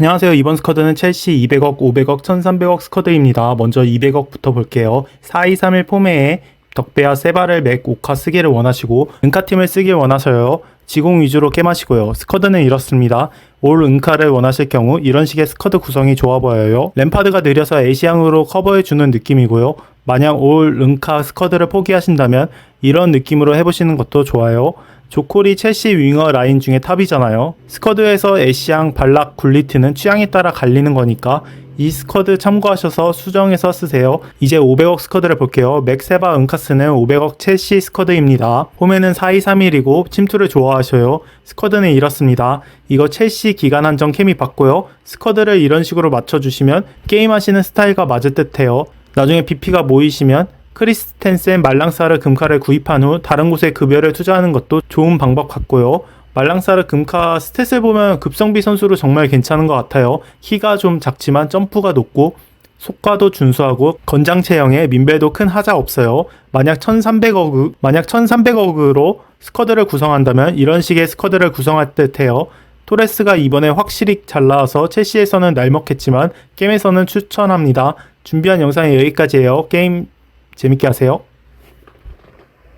안녕하세요. 이번 스쿼드는 첼시 200억, 500억, 1300억 스쿼드입니다. 먼저 200억부터 볼게요. 4-2-3-1 포메에 덕배와 세바를 맥, 오카 쓰기를 원하시고 은카팀을 쓰길 원하셔요. 지공 위주로 게임하시고요. 스쿼드는 이렇습니다. 올 은카를 원하실 경우 이런 식의 스쿼드 구성이 좋아 보여요. 램파드가 느려서 애시앙으로 커버해주는 느낌이고요. 만약 올 은카 스쿼드를 포기하신다면 이런 느낌으로 해보시는 것도 좋아요. 조콜이 첼시 윙어 라인 중에 탑이잖아요. 스쿼드에서 애쉬앙, 발락, 굴리트는 취향에 따라 갈리는 거니까 이 스쿼드 참고하셔서 수정해서 쓰세요. 이제 500억 스쿼드를 볼게요. 맥세바 은카스는 500억 첼시 스쿼드입니다. 홈에는 4231이고 침투를 좋아하셔요. 스쿼드는 이렇습니다. 이거 첼시 기간 한정 케미 받고요. 스쿼드를 이런 식으로 맞춰주시면 게임하시는 스타일과 맞을 듯해요. 나중에 BP가 모이시면 크리스텐센 말랑사르 금카를 구입한 후 다른 곳에 급여를 투자하는 것도 좋은 방법 같고요. 말랑사르 금카 스탯을 보면 급성비 선수로 정말 괜찮은 것 같아요. 키가 좀 작지만 점프가 높고 속과도 준수하고 건장 체형에 민배도 큰 하자 없어요. 만약 1,300억 만약 1,300억으로 스쿼드를 구성한다면 이런 식의 스쿼드를 구성할 듯해요. 토레스가 이번에 확실히 잘 나와서 첼시에서는 날먹했지만 게임에서는 추천합니다. 준비한 영상이 여기까지예요. 게임 재밌게 하세요.